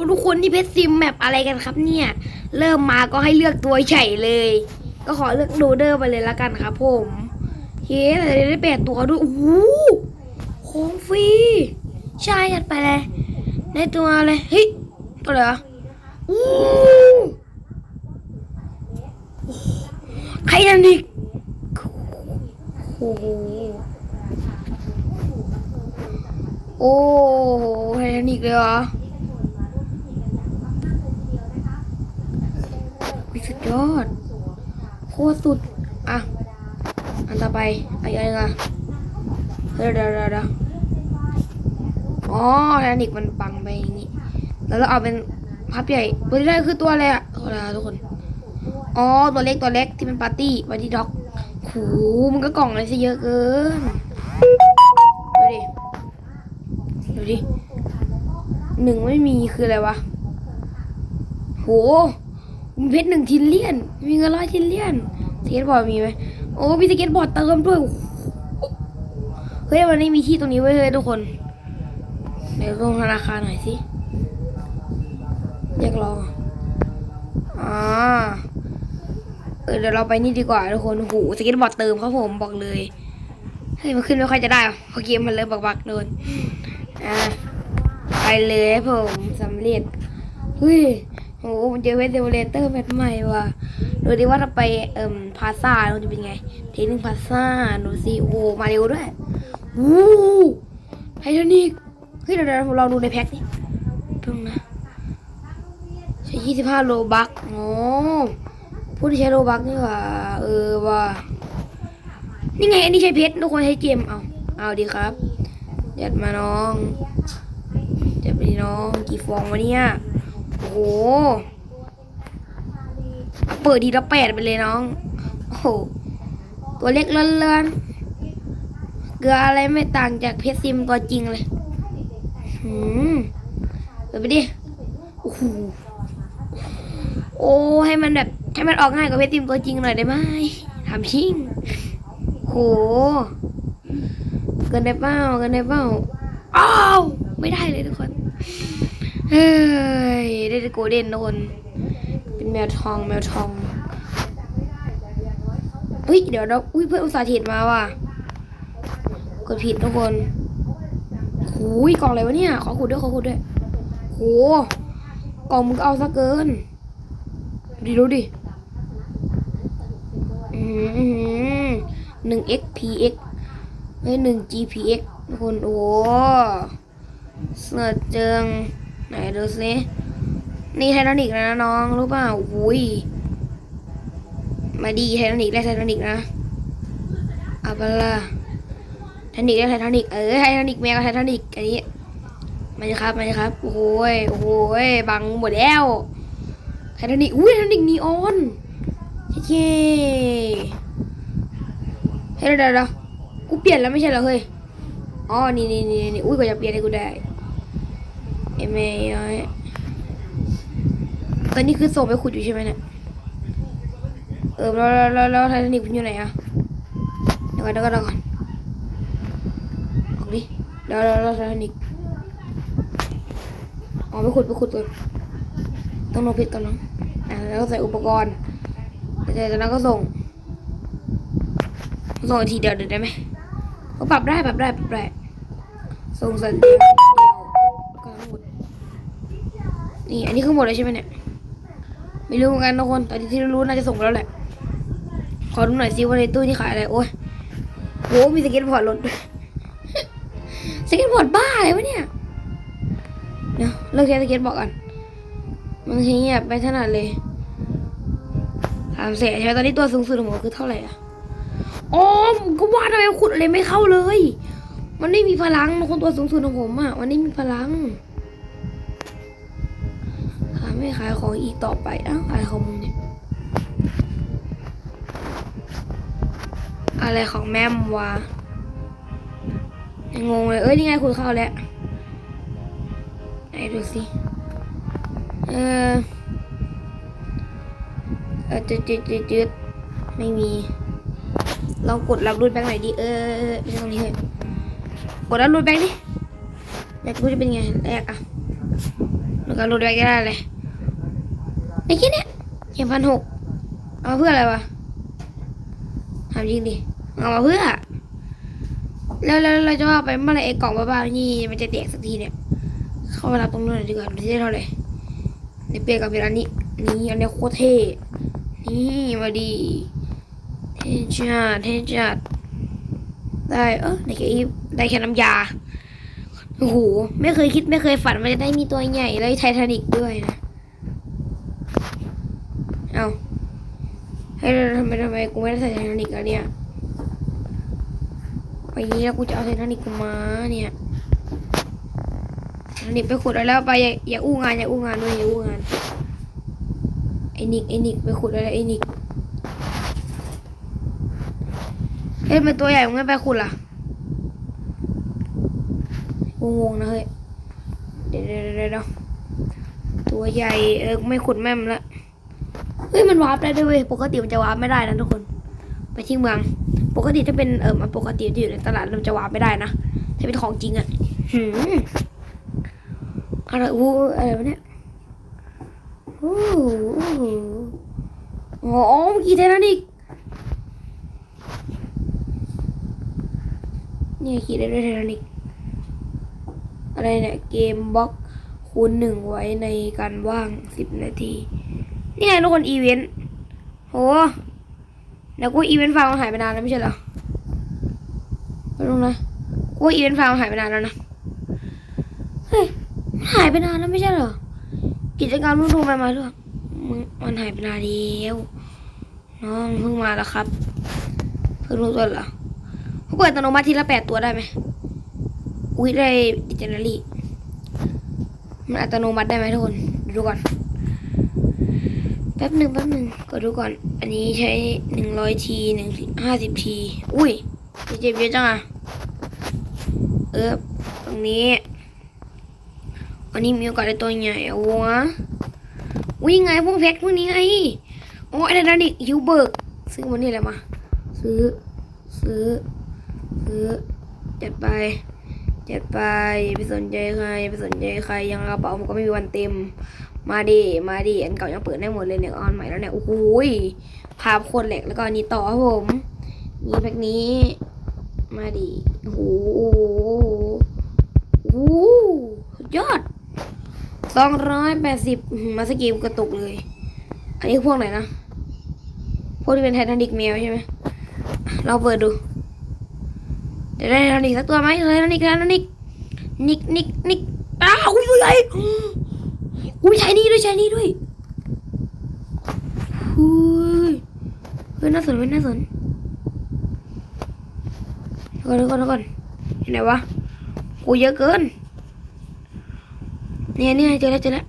ทุกคนที่เพชรซิมแมปอะไรกันครับเนี่ย เริ่มมาก็ให้เลือกตัวใหญ่เลย ก็ขอเลือกโดเดอร์ไปเลยละกันครับผมเฮ้ยแต่ได้แปดตัวด้วยโอ้โหของฟรีใช่ยัดไปเลยได้ตัวอะไรเฮ้ยตัวอะไรวะอู้ใครนั่นอีกโอ้โหโอ้ไททานิกเลยเหรอ วิสุดยอด โคตรสุด อะ อันต่อไปอะไรนอะเดี๋ยวเดี๋ยวเดี๋ยวอ๋อไททานิกมันบังไปอย่างงี้ แล้วเราเอาเป็นพับใหญ่ตัวที่ได้คือตัวอะไรอะโทษนะทุกคน อ๋อ ตัวเล็กตัวเล็กที่เป็นปาร์ตี้ปาร์ตี้ด็อกโหมันก็กล่องอะไรซะเยอะเกิน ดูดิ ดูดิหนึ่งไม่มีคืออะไรวะ โห เพชรหนึ่งทิลเลียน มีเงินร้อยทิลเลียนสเก็ตบอร์ดมีไหมโอ้มีสเก็ตบอร์ดเติมด้วยเฮ้ยวันนี้มีที่ตรงนี้ไว้เลยทุกคนเดี๋ยวลงธนาคารหน่อยสิอยากลองอ่าเออเดี๋ยวเราไปนี่ดีกว่าทุกคนโอ้โหสเก็ตบอร์ดเติมครับผมบอกเลยเฮ้ยมันขึ้นไม่ค่อยจะได้เพราะเกมมันเริ่มบักๆโดนอ่าไปเลยครับผมสำเร็จเฮ้ย โหมันเจอเวสเดเวเลเตอร์แมทใหม่ว่ะดูดิว่าถ้าไปเอ่มพาซ่าเราจะเป็นไง เทนิคพาซ่าดูสิโอ้มาเร็วด้วยโอ้ไททานิกเฮ้ยเดี๋ยวเดี๋ยวเราดูในแพ็คนี่ตรงนะใช้ยี่สิบห้าโลบักโอ้ผู้ที่ใช้โลบักนี่ว่าเออว่ะนี่ไงอันนี้ใช้เพชรทุกคนใช้เกมเอาเอาดีครับยัดมาน้องยัดไปดิน้องกี่ฟองวะเนี่ย โอ้โห เปิดทีละแปดไปเลยน้อง โอ้โห ตัวเล็กเลื่อนๆเกลืออะไรไม่ต่างจากเพชรซิมตัวจริงเลย หืมเปิดไปดิ โอ้โห โอ้ให้มันแบบ ให้มันออกง่ายกว่าเพชรซิมตัวจริงหน่อยได้ไหมทำชิงโห เกินได้เปล่าเกินได้เปล่าอ้าวไม่ได้เลยทุกคน เฮ้ยได้แต่โกลเด้นทุกคนเป็นแมวทองแมวทองเฮ้ยเดี๋ยวเราอุ้ยเพื่อนอุตส่าห์เทรดมาว่ะกดผิดทุกคนหูยกล่องอะไรวะเนี่ย ขอขุดด้วยขอขุดด้วยโหกล่องมึงก็เอาซะเกินดูดิดูดิอือหือหนึ่ง xpx เฮ้ยหนึ่ง gpx ทุกคน โอ้เสือเจิง ไหนดูสินี่ไททานิกนะน้องรู้เปล่าอุ้ยมาดีไททานิกได้ไททานิกนะเอาไปละไททานิกได้ไททานิกเออไททานิกแมวกับไททานิกอันนี้มาเลยครับมาเลยครับโอ้โหยโอ้โหยบังหมดแล้วไททานิกอุ้ยไททานิกนีออนเย้เฮ้ยเดี๋ยวเดี๋ยวกูเปลี่ยนแล้วไม่ใช่เหรอเฮ้ยอ๋อนี่นี่นี่นี่อุ้ยกว่าจะเปลี่ยนให้กูได้ เอเมยตอนนี้คือส่งไปขุดอยู่ใช่ไหมเนี่ย เออแล้วแล้วแล้วไททานิกมันอยู่ไหนอะเดี๋ยวก่อนเดี๋ยวก่อนเดี๋ยวก่อนออกดิแล้วแล้วแล้วไททานิกอ๋อไปขุดไปขุดก่อนต้องลงพชรก่อนเนาะอะแล้วก็ใส่อุปกรณ์เดี๋ยวจากนั้นก็ส่ง ส่งอีกทีเดียวเดี๋ยวได้ไหมก็ปรับได้ปรับได้ปรับได้ส่งสัญญาณเดียวแล้วก็หมด นี่อันนี้คือหมดแล้วใช่ไหมเนี่ยไม่รู้เหมือนกันทุกคนแต่ที่รู้น่าจะส่งไปแล้วแหละขอดูหน่อยซิว่าในตู้ที่ขายอะไรโอ้ยโหมีสเก็ตบอร์ดรถด้วยสเก็ตบอร์ดบ้าอะไรวะเนี่ยเดี๋ยวเลิกใช้สเก็ตบอร์ดก่อนมันทีเงียบไปขนาดเลยสามแสนใช่ไหมตอนนี้ตัวสูงสุดของผมคือเท่าไหร่อะอ๋อผมก็ว่าทำไมขุดอะไรไม่เข้าเลย มันไม่มีพลังนะคนตัวสูงสุดของผมอะมันไม่มีพลัง ไม่ขายของอีกต่อไปอ้าวอะไรของมึงเนี่ยอะไรของแม่มวะงงเลย เอ้ยนี่ไงคุณเข้าแล้วไหนดูสิ เออเออจืดจืดจืดจืดไม่มี ลองกดรับรูดแบงค์หน่อยดิ เออไม่ใช่ตรงนี้เลยกดรับรูดแบงค์ดิอยากรู้จะเป็นไงแรกอะแล้วก็ลดไปก็ได้เลย ไอ้แค่เนี้ยเข็มพันหกเอามาเพื่ออะไรวะถามจริงดิเอามาเพื่อ แล้วแล้วเราจะว่าไปเมื่อไรไอ้กล่องบ้าๆนี่มันจะแตกสักทีเนี่ย เข้ามารับตรงนู้นหน่อยดีกว่าดูได้เท่าไหร่ในเปลี่ยนกับเป็นอันนี้นี่อันนี้โคตรเท่นี่มาดีเท่จัดเท่จัดได้เออได้แค่อีฟได้แค่น้ำยาโอ้โหไม่เคยคิดไม่เคยฝันว่าจะได้มีตัวใหญ่แล้วไททานิกด้วยนะ เอา ให้เราทำไมทำไมกูไม่ได้ใส่ไททานิกแล้วเนี่ยไปนี้แล้วกูจะเอาไททานิกกูมาเนี่ยไททานิกไปขุดเอาแล้วไปอย่าอย่าอู้งานอย่าอู้งานด้วยอย่าอู้งานไอ้นิกไอ้นิกไปขุดอะไรไอ้นิกเฮ้ยมันตัวใหญ่มึงไม่ไปขุดล่ะงงนะเฮ้ยเดี๋ยวเดี๋ยวเดี๋ยวเดี๋ยวตัวใหญ่เออไม่ขุดแม่มละ เฮ้ยมันวาร์ปได้ด้วยเวยปกติมันจะวาร์ปไม่ได้นะทุกคน ไปที่เมือง ปกติถ้าเป็นเออมันปกติที่อยู่ในตลาดมันจะวาร์ปไม่ได้นะถ้าเป็นของจริงอะหืมอะไรอู้อะไรวะเนี่ยโอ้โหอ๋อเมื่อกี้เทนนิกเนี่ยขี่ได้ด้วยเทนนิกอะไรเนี่ย เกมบล็อกคูณหนึ่งไว้ในการว่างสิบนาที นี่ไงทุกคนอีเวนต์โหแล้วกูอีเวนต์ไฟล์มันหายไปนานแล้วไม่ใช่เหรอไม่รู้นะกูอีเวนต์ไฟล์มันหายไปนานแล้วนะเฮ้ยมันหายไปนานแล้วไม่ใช่เหรอกิจกรรมรุ่นทูมามาด้วยมึงมันหายไปนานแล้วน้องเพิ่งมาแล้วครับเพิ่งรู้ตัวเหรอเขาเปิดอัตโนมัติทีละแปดตัวได้ไหมอุ้ยได้ดิจิทัลลี่มันอัตโนมัติได้ไหมทุกคนดูก่อน แป๊บหนึ่งแป๊บหนึ่งก็ดูก่อน อันนี้ใช้หนึ่งร้อยทีหนึ่งห้าสิบที อุ้ยเจ็บเยอะจังอะ เออตรงนี้ อันนี้มีโอกาสได้ตัวใหญ่เอาวะอุ้ยไงพวกแพ็คพวกนี้ไงโอ้ยนั่นนี่ฮิวเบิร์กซื้อมันนี่แหละมา ซื้อ ซื้อ ซื้อ จัดไป จัดไปอย่าไปสนใจใครอย่าไปสนใจใคร ยังกระเป๋ามันก็ไม่มีวันเต็ม มาดิมาดิอันเก่ายังเปิดได้หมดเลยเนี่ยออนใหม่แล้วเนี่ยโอ้โหภาพโคนแหลกแล้วก็อันนี้ต่อครับผมมีแพ็กนี้ มาดิโอ้โหโอ้โหสุดยอดสองร้อยแปดสิบมาสกีมกระตุกเลย อันนี้พวกไหนนะ พวกที่เป็นไททานิกแมวใช่ไหมเราเปิดดูจะได้ไททานิกสักตัวไหมไททานิกไททานิกนิกนิกนิกอ้าวอุ้ยตัวใหญ่ อุ้ยใช้นี่ด้วยใช้นี่ด้วยอุ้ยเฮ้ยน่าสนเว้ยน่าสนเดี๋ยวก่อนเดี๋ยวก่อนเดี๋ยวก่อนเห็นไหนวะโอ้ยเยอะเกินเนี่ยเนี่ยเจอแล้วเจอแล้ว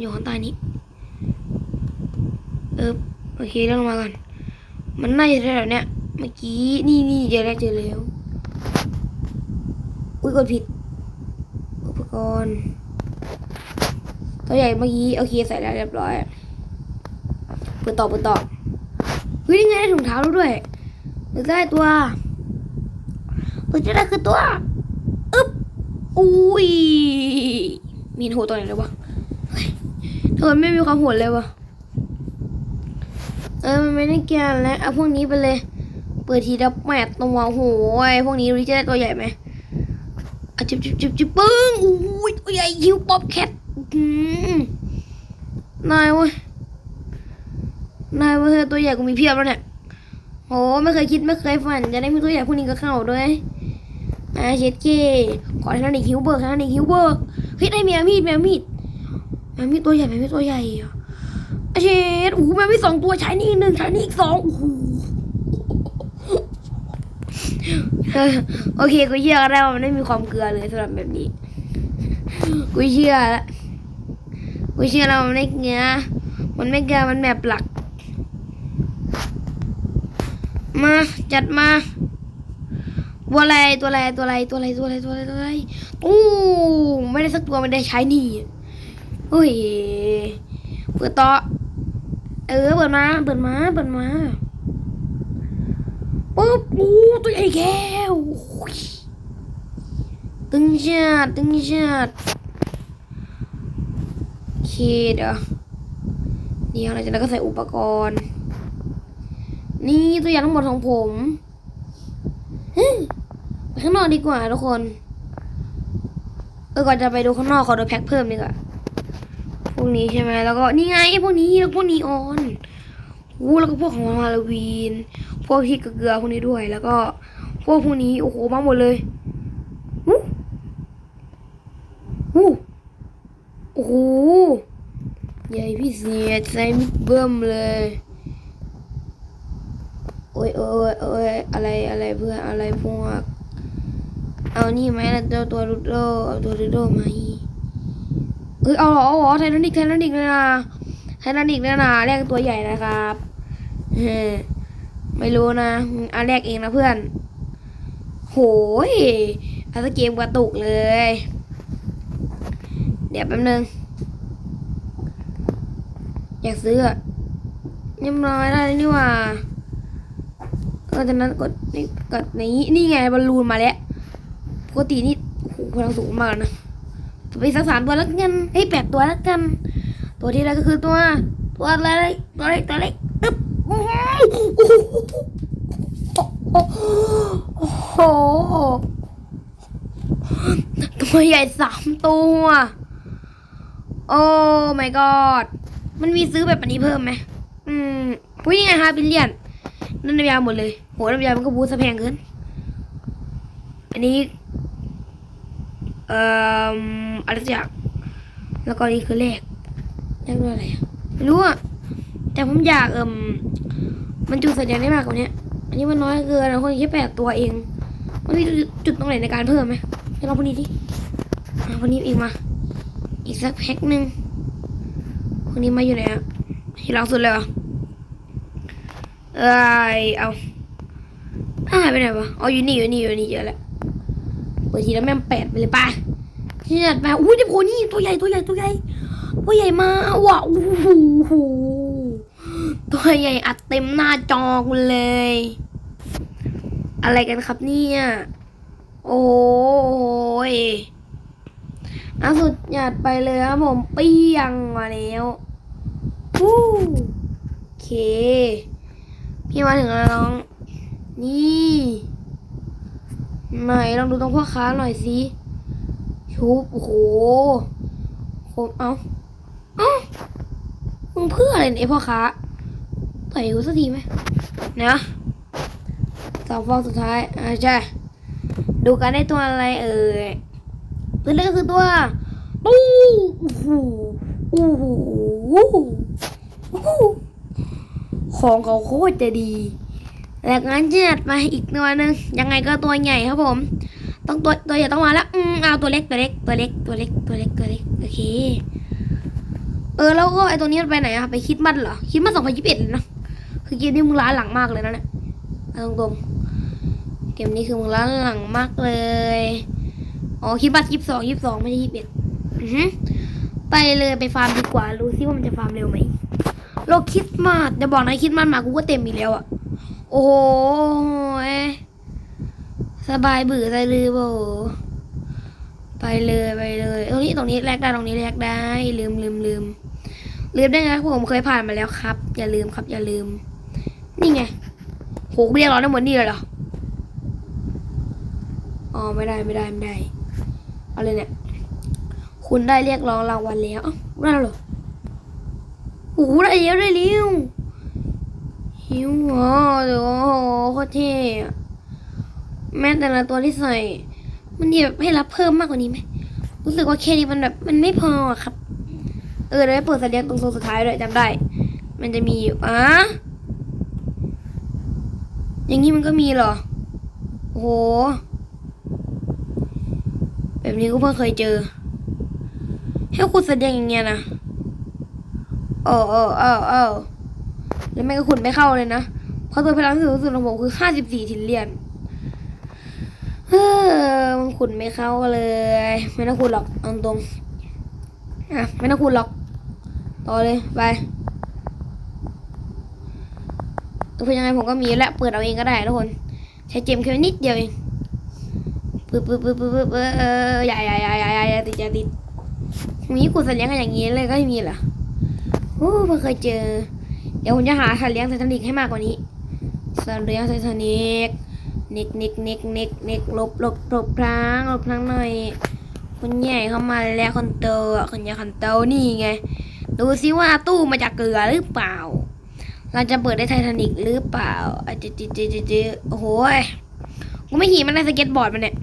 อยู่ข้างใต้นี้เออโอเคเรื่องมาก่อนมันน่าจะแถวเนี้ยเมื่อกี้นี่นี่เจอแล้วเจอแล้วอุ้ยกดผิดอุปกรณ์ ตัวใหญ่เมื่อกี้โอเคใส่แล้วเรียบร้อยเปิดต่อเปิดต่อเฮ้ยนี่ไงได้ถุงเท้าแล้วด้วยเราได้ตัวเราจะได้คือตัวอึ๊บอุ้ยมีโหตัวไหนเลยวะเธอไม่มีความโหดเลยวะเออมันไม่ได้เกี่ยวแล้วเอาพวกนี้ไปเลย เปิดทีละแปดตัวโหยพวกนี้รู้จะได้ตัวใหญ่ไหมจิบจิบจิบจิบปึ้งอุ้ยตัวใหญ่ฮิวป๊อปแคท นายเว้ย นายเว้ยตัวใหญ่กูมีเพียบแล้วเนี่ยโอ้ไม่เคยคิดไม่เคยฝัน จะได้มีตัวใหญ่พวกนี้ก็เข้าด้วยอาเช็ดเกขอให้นันอีกฮิวเบิร์กให้นันอีกฮิวเบิร์กเฮ้ยได้แมวมีดแมวมีดแมวมีดตัวใหญ่แมวมีดตัวใหญ่อะอาเช็ดโอ้โหแมวมีดสองตัวใช้นี่หนึ่งใช้นี่อีกสองโอ้โหเออโอเคกูเชื่อก็ได้ว่ามันไม่มีความเกลือเลยสำหรับแบบนี้ กูเชื่อและ กูเชื่อแล้วมันไม่เกลือมันไม่เกลือมันแบบหลัก มาจัดมาตัวอะไรตัวอะไรตัวอะไรตัวอะไรตัวอะไรตัวอะไรตัวอะไรอู้ไม่ได้สักตัวไม่ได้ใช้นี่เฮ้ยเปิดต่อเออเปิดมาเปิดมาเปิดมาปุ๊บปูตัวใหญ่แก้วตึงจัดตึงจัด เดี๋ยวนี่หลังจากนั้นก็ใส่อุปกรณ์ นี่ตัวอย่างทั้งหมดของผมไปข้างนอกดีกว่าทุกคน เออก่อนจะไปดูข้างนอกขอดูแพ็คเพิ่มดีกว่าพวกนี้ใช่ไหมแล้วก็นี่ไงพวกนี้แล้วพวกนีออนวู้แล้วก็พวกของฮาโลวีน พวกที่เกลือพวกนี้ด้วย แล้วก็พวกพวกนี้โอ้โหมาหมดเลยวู้วู้โอ้โห ใหญ่พิเศษใส่มิกเบิ้มเลย โอ้ยโอ้ยโอ้ยอะไรอะไรเพื่อนอะไรพวก เอานี่ไหมล่ะเจ้าตัวดูโดเอาตัวดูโดมาอีเอ้ยเอาหรอเอาหรอไททานิกไททานิกเลยนะไททานิกเลยนะแรกตัวใหญ่นะครับเฮ้ยไม่รู้นะอันแรกเองนะเพื่อน โหยอันเกมกระตุกเลย เดี๋ยวแป๊บนึง อยากซื้ออะเรียบร้อยได้นี่ว่าก็จากนั้นกดนี่กดนี้นี่ไงบอลลูนมาแล้วปกตินี่โอ้โหพลังสูงมากนะไปสักสามตัวแล้วกันเฮ้ยแปดตัวแล้วกัน ตัวที่ได้ก็คือตัว ตัวอะไรตัวเล็กตัวเล็กอึ๊บโอ้โหโอ้โหตัวใหญ่สามตัว โอ้ my god มันมีซื้อแบบอันนี้เพิ่มไหมอืมปุ้ยยังไงฮะบิลเลียน นั่นน้ำยาหมดเลย โหน้ำยามันก็บูสต์ซะแพงเกิน อันนี้ เอ่ออะไรสักอย่างแล้วก็นี่คือเลขเลขด้วยอะไรอะไม่รู้อะ แต่ผมอยากเอ่มมันจุดสัญญาณได้มากกว่านี้อันนี้มันน้อยเกินนะคนแค่แปดตัวเอง มันมีจุดตรงไหนในการเพิ่มไหมให้ลองพวกนี้ดิเอาพวกนี้อีกมา อีกสักแพ็คหนึ่ง พวกนี้มาอยู่ไหนอะที่หลังสุดเลยเหรอเอ้ยเอาหายไปไหนวะอ๋ออยู่นี่อยู่นี่อยู่นี่เจอะแล้วเปิดทีแล้วแม่งแปดไปเลยป่ะที่จัดไปอุ้ยเดี๋ยวโคนี่ตัวใหญ่ตัวใหญ่ตัวใหญ่ตัวใหญ่มากว่ะโอ้โหตัวใหญ่อัดเต็มหน้าจอกูเลย อะไรกันครับเนี่ย โอ้ย ล่าสุดหยาดไปเลยครับผมเปี้ยงมาแล้ววู้โอเค พี่มาถึงแล้วน้อง นี่ไหนลองดูตรงพ่อค้าหน่อยสิชุบโอ้โหโคมเอาเอ้ามึงเพื่ออะไรเนี่ยพ่อค้าต่อยกูสักทีไหมนะสองฟองสุดท้ายอ่าใช่ดูกันได้ตัวอะไรเอ่ย ตัวแรกก็คือตัวตู้โอ้โหโอ้โหโอ้โหของเขาโคตรจะดีแล้วงั้นจะจัดมาอีกตัวหนึงยังไงก็ตัวใหญ่ครับผม ต้องตัวตัวใหญ่ต้องมาแล้วอืมเอาตัวเล็กตัวเล็กตัวเล็กตัวเล็กตัวเล็กตัวเล็กโอเคเออแล้วก็ไอตัวนี้มันไปไหนอะไปคิดมันเหรอคิดมันสองพันยี่สิบเอ็ดเลยนะคือเกมนี้มึงล้าหลังมากเลยนะเนี่ยตรงๆเกมนี้คือมึงล้าหลังมากเลย อ๋อคิดบัตยี่สิบสองยี่สิบสองไม่ใช่ยี่สิบเอ็ดอือฮึไปเลยไปฟาร์มดีกว่า รู้ซิว่ามันจะฟาร์มเร็วไหมโลคิดมาสจะบอกนะคิดมาสมากูก็เต็มอีกแล้วอะ โอ้โหสบายเบื่อใจลืมโบไปเลยไปเลยตรงนี้ตรงนี้แลกได้ตรงนี้แลกได้ ลืมลืมลืมลืมได้ไงผมเคยผ่านมาแล้วครับ อย่าลืมครับ อย่าลืม นี่ไงโหกูเรียกร้องได้หมดนี่เลยเหรออ๋อไม่ได้ไม่ได้ไม่ได้ อาเลยเนี่ย คุณได้เรียกร้องรางวัลแล้วได้แล้วหรอโอ้โหได้เยอะได้เร็วหิวอ๋อเดี๋ยวโอ้โหโคตรเท่แม้แต่ละตัวที่ใส่ มันดีแบบให้รับเพิ่มมากกว่านี้ไหมรู้สึกว่าแค่นี้มันแบบมันไม่พออะครับ เออเดี๋ยวเปิดสัญญาณตรงโซนสุดท้ายด้วยจำได้ มันจะมีอยู่อะอย่างนี้มันก็มีเหรอ โอ้โห แบบนี้ก็เพิ่งเคยเจอ ให้คุณแสดงอย่างเงี้ยนะโอ้โอ้โอ้โอ้แล้วแม่ก็ขุดไม่เข้าเลยนะ เพราะตัวพลังสูงสุดของผมคือห้าสิบสี่ทิลเลียนเฮ้อมันขุดไม่เข้าเลย ไม่ต้องขุดหรอกเอาตรงอะไม่ต้องขุดหรอก ต่อเลยไปเพื่อยังไงผมก็มีและเปิดเอาเองก็ได้ทุกคน ใช้เจมแค่นิดเดียวเอง ปึ๊บปึ๊บปึ๊บปึ๊บปึ๊บเอออย่าอย่าอย่าอย่าอย่าย่ติดอย่าติดมีกูสัตว์เลี้ยงกันอย่างนี้เลยก็ไม่มีเหรอโอ้เพิ่งเคยเจอ เดี๋ยวผมจะหาสัตว์เลี้ยงไททานิกให้มากกว่านี้สัตว์เลี้ยงไททานิกนิกนิกนิกนิกนิกลบลบลบพลางลบพลางหน่อยคนใหญ่เข้ามาแล้วคนโตอะคนใหญ่คนโตนี่ไง ดูซิว่าตู้มาจากเกลือหรือเปล่า เราจะเปิดได้ไททานิกหรือเปล่าอะเจเจเจเจเจโอ้โหยกูไม่ขี่มันในสเก็ตบอร์ดมันเนี่ย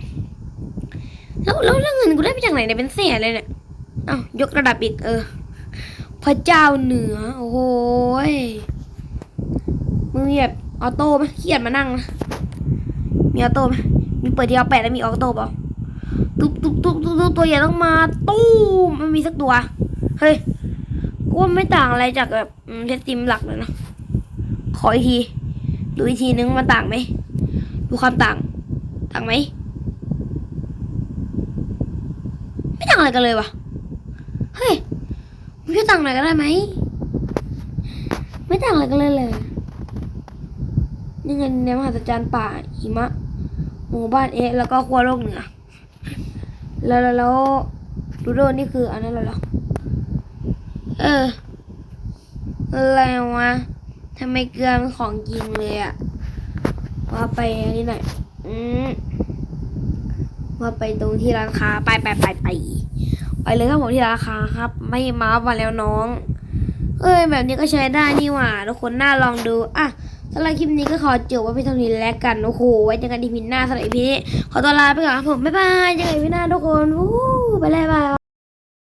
แล้วแล้วเงินกูได้มาจากไหนเนี่ยเป็นแสนเลยเนี่ยเอ้ายกระดับอีกเออ พระเจ้าเหนือ โอ้โหยมึงแบบออโต้ไหมเครียดมานั่งนะมีออโต้ไหมมีเปิดที่เอาแปดแล้วมีออโต้เปล่าตุ๊บตุ๊บตุ๊บตุ๊บตุ๊บตัวใหญ่ต้องมาตู้มมันมีสักตัว เฮ้ยกูว่าไม่ต่างอะไรจากแบบเทสติมหลักเลยนะขออีกที ดูอีกทีนึงมันต่างไหมดูความต่าง ต่างไหม ไม่ต่างอะไรกันเลยวะ เฮ้ยมันช่วยต่างหน่อยก็ได้ไหม ไม่ต่างอะไรกันเลยเลยนี่ไงในมหัศจรรย์ป่าหิมะ หมู่บ้านเอะแล้วก็ขั้วโลกเหนือแล้วแล้วแล้วดูโดนี่คืออันนั้นเหรอ เออ อะไรวะทำไมเกลือเป็นของจริงเลยอะว่าไปอันนี้หน่อยอืม ว่าไปตรงที่ร้านค้าไปไปไปไปไปเลยครับผมที่ร้านค้าครับ ไม่มามาแล้วน้อง เอ้ยแบบนี้ก็ใช้ได้นี่หว่าทุกคนน่าลองดูอะสำหรับคลิปนี้ก็ขอจบไว้เพียงเท่านี้แล้วกันโอ้โหไว้เจอกันอีพีหน้าสำหรับอีพีนี้ขอตัวลาไปก่อนครับผมบ๊ายบายเจอกันอีพีหน้าทุกคนวู้ไปเลยบาย